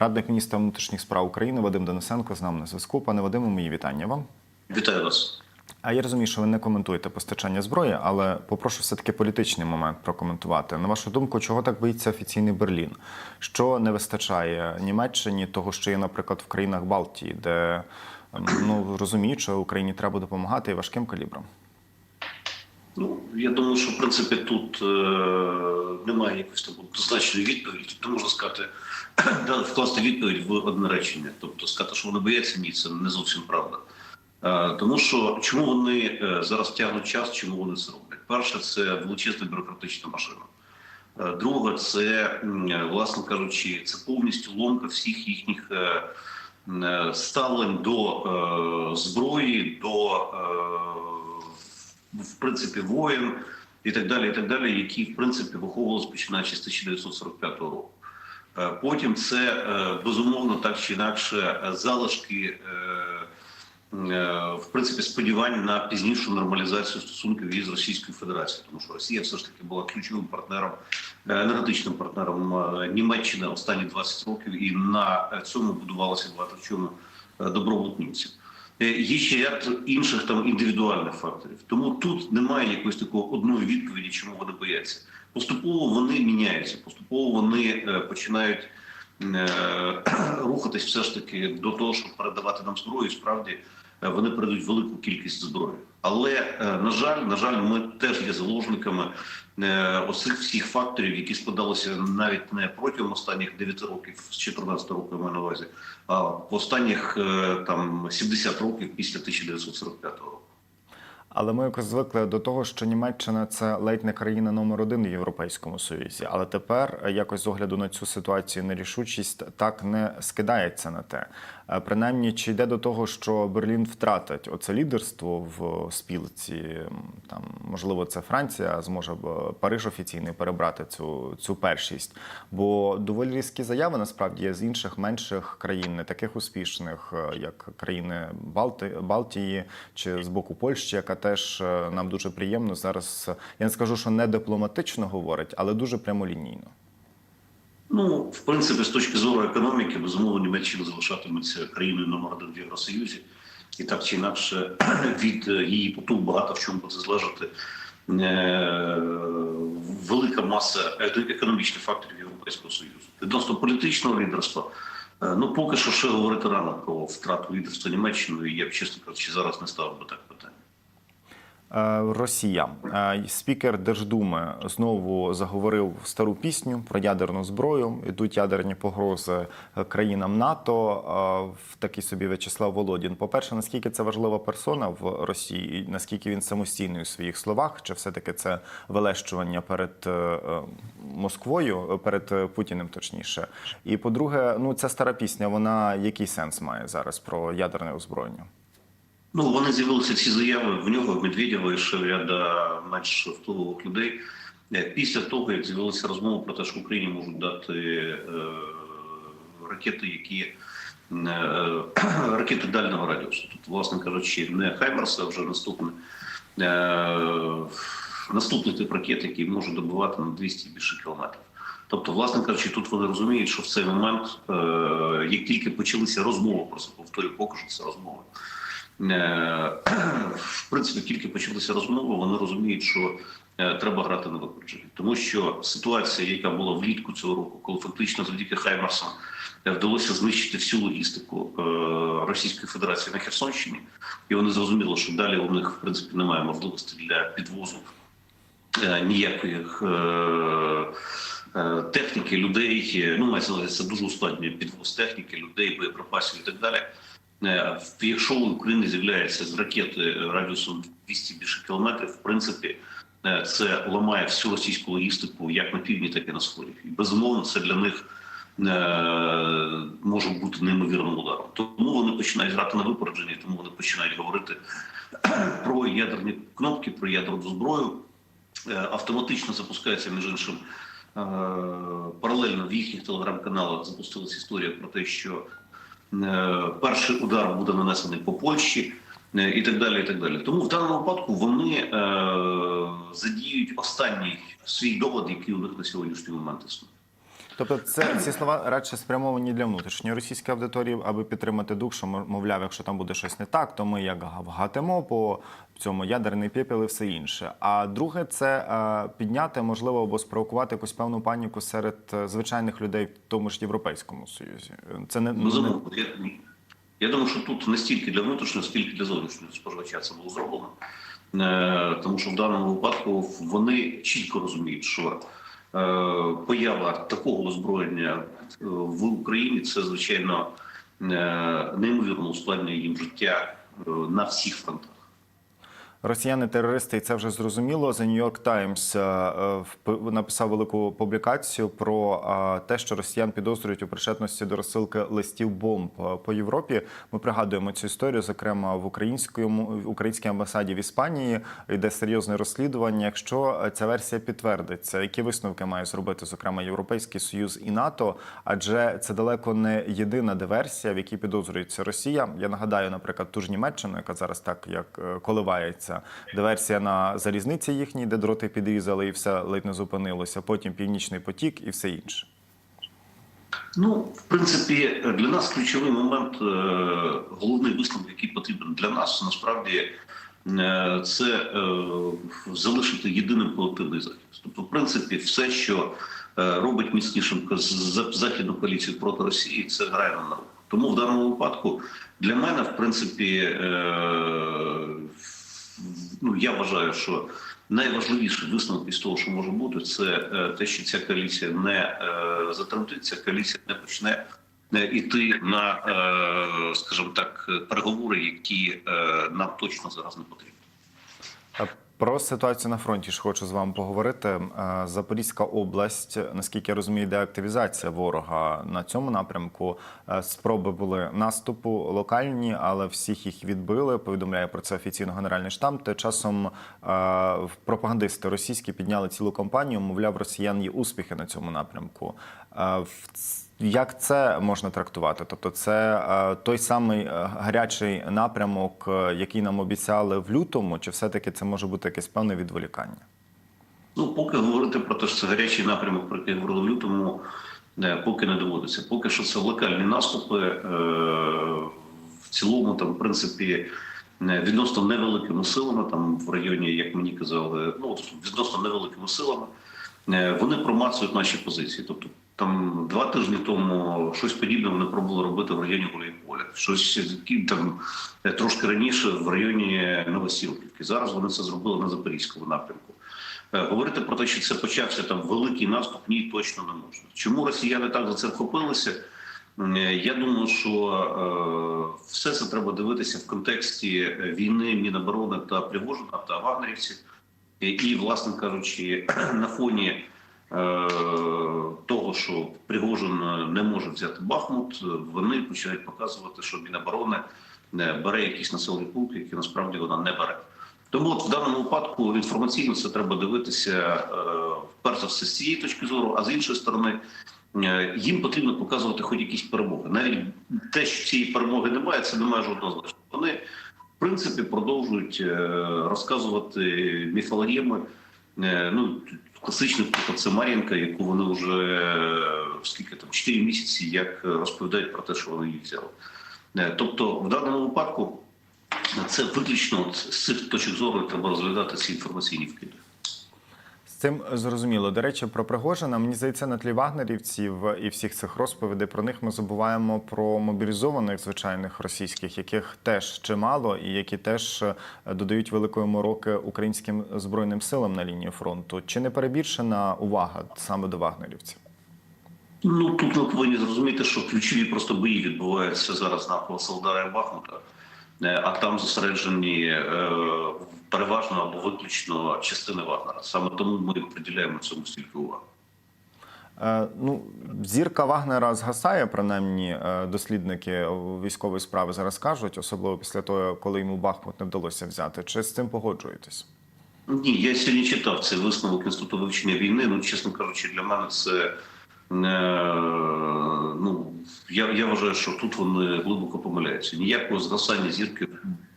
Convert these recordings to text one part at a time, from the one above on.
Радник міністра внутрішніх справ України Вадим Денисенко з нами на зв'язку. Пане Вадиме, мої вітання вам. Вітаю вас. А я розумію, що ви не коментуєте постачання зброї, але попрошу все-таки політичний момент прокоментувати. На вашу думку, чого так боїться офіційний Берлін? Що не вистачає Німеччині, того, що є, наприклад, в країнах Балтії, де ем, ну розуміють, що Україні треба допомагати і важким калібром? Ну я думаю, що в принципі тут е, немає якоїсь там однозначної відповіді. Тобто можна сказати, вкласти відповідь в одне речення. Тобто сказати, що вони бояться, ні, це не зовсім правда. Е, тому що чому вони е, зараз тягнуть час, чому вони це роблять? Перше, це величезна бюрократична машина. Е, Друге, це власне кажучи, це повністю ломка всіх їхніх е, ставлень до зброї, до в принципі воєн і так далі, і так далі, які в принципі виховувалися починаючи з 1945 року. Е, Потім це е, безумовно так чи інакше е, залишки. В принципі, сподівань на пізнішу нормалізацію стосунків із Російською Федерацією, тому що Росія все ж таки була ключовим партнером, енергетичним партнером Німеччини останні 20 років, і на цьому будувалося багато в чому добробут. Е, Є ще ряд інших там індивідуальних факторів. Тому тут немає якоїсь такого одної відповіді, чому вони бояться. Поступово вони міняються, поступово вони е, починають е, рухатись все ж таки до того, щоб передавати нам зброю. Справді вони передають велику кількість зброї. Але е, на жаль, на жаль, ми теж є заложниками е, оцих всіх факторів, які складалися навіть не протягом останніх 9 років, з 14 року я маю на увазі, а в останніх е, там 70 років після 1945 року. Але ми якось звикли до того, що Німеччина це ледь не країна номер один в Європейському Союзі. Але тепер е, якось з огляду на цю ситуацію нерішучість так не скидається на те. Принаймні, чи йде до того, що Берлін втратить оце лідерство в спілці? Там можливо, це Франція зможе Париж офіційний перебрати цю, цю першість. Бо доволі різкі заяви насправді є з інших менших країн, не таких успішних, е, як країни Балти, Балтії чи з боку Польщі, яка теж е, нам дуже приємно зараз. Я не скажу, що не дипломатично говорить, але дуже прямолінійно. Ну, в принципі, з точки зору економіки, безумовно, Німеччина залишатиметься країною номер один в Євросоюзі, і так чи інакше від е, її потуг багато в чому буде залежати е, велика маса економічних факторів Європейського Союзу. Відносно політичного лідерства, е, ну поки що ще говорити рано про втрату лідерства Німеччиною. Я б чесно кажучи, зараз не ставив би так питання. Е, Росія Е, спікер Держдуми знову заговорив стару пісню про ядерну зброю. Ідуть ядерні погрози е, країнам НАТО. В такий собі В'ячеслав Володін. По перше, наскільки це важлива персона в Росії, наскільки він самостійний у своїх словах, чи все таки це велещування перед Москвою, перед Путіним, точніше. І по-друге, ну ця стара пісня, вона який сенс має зараз про ядерне озброєння? Ну, вони з'явилися ці заяви в нього, в Медведєва і ще ряда менш впливових людей. Е, Після того, як з'явилася розмова про те, що Україні можуть дати е, ракети, які е, ракети дальнього радіусу. Тут, власне кажучи, не Хаймерс, а вже наступне. Наступний тип ракет, який може добивати на 200 і більше кілометрів. Тобто, власне кажучи, тут вони розуміють, що в цей момент, як тільки почалися розмови, просто повторюю, поки що це розмови. Е, в принципі, тільки почалися розмови, вони розуміють, що е, треба грати на випередження. Тому що ситуація, яка була влітку цього року, коли фактично завдяки Хаймарсам е, вдалося знищити всю логістику Російської Федерації на Херсонщині, і вони зрозуміли, що далі у них в принципі немає можливості для підвозу ніяких. Техніки, людей, ну мається це дуже ускладнює підвоз техніки, людей, боєприпасів і так далі. Е, Якщо у України з'являється з ракети радіусом 200 більше кілометрів, в принципі, е, це ламає всю російську логістику як на півдні, так і на сході. І безумовно, це для них е, може бути неймовірним ударом. Тому вони починають грати на випередження, тому вони починають говорити про ядерні кнопки, про ядерну зброю. Е, Автоматично запускається між іншим. е, Паралельно в їхніх телеграм-каналах запустилася історія про те, що е, перший удар буде нанесений по Польщі е, і так далі. і так далі. Тому в даному випадку вони е, задіють останній свій довод, який у них на сьогоднішній момент існує. Тобто, це ці слова радше спрямовані для внутрішньої російської аудиторії, аби підтримати дух, що мовляв, якщо там буде щось не так, то ми як вгатимо по цьому ядерний пепел і все інше. А друге, це е, підняти, можливо, або спровокувати якусь певну паніку серед е, звичайних людей, в тому ж Європейському Союзі. Це не, не Я, я думаю, що тут не стільки для внутрішнього, скільки для зовнішнього споживача це було зроблено. Е, Тому що в даному випадку вони чітко розуміють, що поява такого озброєння е, в Україні це звичайно е, неймовірно ускладнює їм життя е, на всіх фронтах. Росіяни-терористи, і це вже зрозуміло. The New York Times е, вп- написав велику публікацію про е, те, що росіян підозрюють у причетності до розсилки листів бомб е, по Європі. Ми пригадуємо цю історію, зокрема в українському в українській амбасаді в Іспанії йде серйозне розслідування. Якщо е, ця версія підтвердиться, які висновки має зробити зокрема Європейський Союз і НАТО? Адже це далеко не єдина диверсія, в якій підозрюється Росія. Я нагадаю, наприклад, ту ж Німеччину, яка зараз так як е, коливається. Диверсія на залізниці їхній, де дроти підрізали, і все ледь не зупинилося. Потім північний потік і все інше. Ну, в принципі, для нас ключовий момент, е, головний висновок, який потрібен для нас, насправді, е, це е, залишити єдиним колективний захист. Тобто, в принципі, все, що робить міцнішим західну коаліцію проти Росії, це грає на руку. Тому в даному випадку для мене, в принципі, ну я вважаю, що найважливіший висновок із того, що може бути, це е, те, що ця коаліція не е, затремтить, ця коаліція не почне е, іти на, скажімо так, переговори, які нам точно зараз не потрібні. Про ситуацію на фронті ж хочу з вами поговорити. Е, Запорізька область, наскільки я розумію, йде активізація ворога на цьому напрямку. Е, Спроби були наступу локальні, але всіх їх відбили. Повідомляє про це офіційно генеральний штаб. Тим часом е, пропагандисти російські підняли цілу кампанію. Мовляв, росіян є успіхи на цьому напрямку. Як це можна трактувати? Тобто, це е, той самий е, гарячий напрямок, е, який нам обіцяли в лютому, чи все-таки це може бути якесь певне відволікання? Ну, поки говорити про те, що це гарячий напрямок, про який говорили в лютому, поки не доводиться. Поки що це локальні наступи. В цілому, там, в принципі, відносно невеликими силами, там в районі, як мені казали, ну відносно невеликими силами, вони промацують наші позиції. Тобто там два тижні тому щось подібне вони пробували робити в районі Гуляйполя, щось там е, трошки раніше в районі Новосілківки. Зараз вони це зробили на Запорізькому напрямку. Е, Говорити про те, що це почався там великий наступ, ні, точно не можна. Чому росіяни так за це вхопилися? Е, Я думаю, що е, все це треба дивитися в контексті війни Міноборони та Пригожина та вагнерівців, і, власне кажучи, на фоні того, що Пригожин е, не може взяти Бахмут, е, вони починають показувати, що Міноборони е, бере якісь населені пункти, які насправді вона не бере. Тому от в даному випадку інформаційно це треба дивитися е, перш за все з цієї точки зору, а з іншої сторони. е, Їм потрібно показувати хоч якісь перемоги. Навіть те, що цієї перемоги немає, це не має жодного значення. Вони, в принципі, продовжують е, розказувати міфологеми. Е, Ну, класичний приклад це Мар'їнка, яку вони вже е, скільки там 4 місяці як розповідають про те, що вони її взяли. Е, Тобто, в даному випадку це виключно з цих точок зору треба розглядати ці інформаційні вкиди. Цим зрозуміло. До речі, про Пригожина, мені здається, на тлі вагнерівців і всіх цих розповідей про них ми забуваємо про мобілізованих звичайних російських, яких теж чимало, і які теж е, додають великої мороки українським збройним силам на лінії фронту. Чи не перебільшена увага саме до вагнерівців? Ну тут ми повинні зрозуміти, що ключові просто бої відбуваються зараз навколо Солдара і Бахмута, а там зосереджені е, переважно або виключно частини Вагнера. Саме тому ми приділяємо цьому стільки уваги. Е, Ну, зірка Вагнера згасає, принаймні е, дослідники військової справи зараз кажуть, особливо після того, коли йому Бахмут не вдалося взяти. Чи з цим погоджуєтесь? Ні, я сьогодні читав цей висновок інституту вивчення війни. Ну, чесно кажучи, для мене це е, ну я, я вважаю, що тут вони глибоко помиляються. Ніякого згасання зірки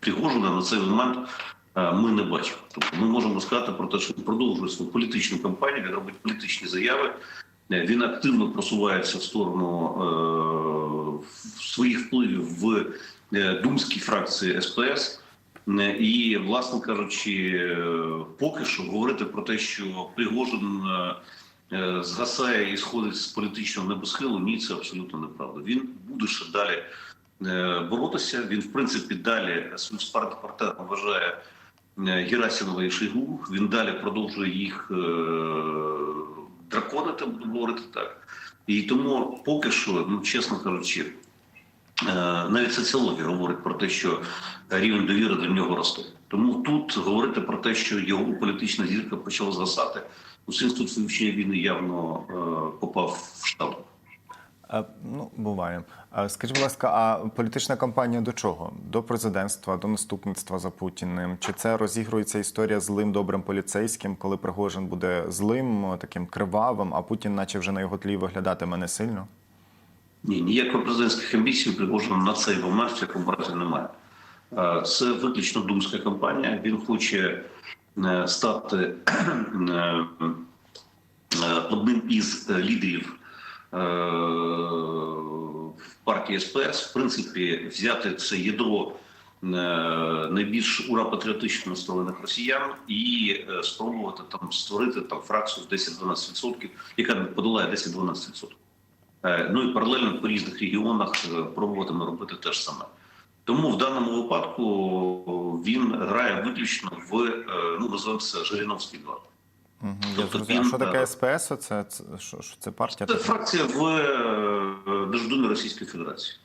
Пригожина на цей момент е, ми не бачимо. Тобто ми можемо сказати про те, що він продовжує свою політичну кампанію, він робить політичні заяви. Е, Він активно просувається в сторону е, своїх впливів в е, думській фракції СПС. І, власне кажучи, поки що говорити про те, що Пригожин згасає і сходить з політичного небосхилу, ні, це абсолютно неправда. Він буде ще далі е, боротися. Він, в принципі, далі партнером вважає е, Герасимова і Шойгу. Він далі продовжує їх е, драконити, буду говорити так. І тому поки що, ну чесно кажучи, е, навіть соціологія говорить про те, що рівень довіри до нього росте. Тому тут говорити про те, що його політична зірка почала згасати, у інститут вивчення війни явно е, попав в штаб. Е, Ну, буває. Е, Скажіть, будь ласка, а політична кампанія до чого? До президентства, до наступництва за Путіним? Чи це розігрується історія злим добрим поліцейським, коли Пригожин буде злим, таким кривавим, а Путін, наче вже на його тлі виглядатиме не сильно? Ні, ніякої президентських амбіцій Пригожина на цей момент в якому разі немає. Е, Це виключно думська кампанія. Він хоче е, стати е, е, одним із е, лідерів е, партії СПС. В принципі, взяти це ядро е, найбільш ура-патріотично настроєних росіян і е, спробувати там створити там фракцію в 10-12%, яка подолає 10-12%. Е, Ну і паралельно по різних регіонах е, пробуватиме робити те ж саме. Тому в даному випадку він грає виключно в е, ну називаємо це Жириновський два. Угу, Тобто він, А що таке е, СПС? Це що, що це партія? Це фракція в е, Держдумі Російської Федерації.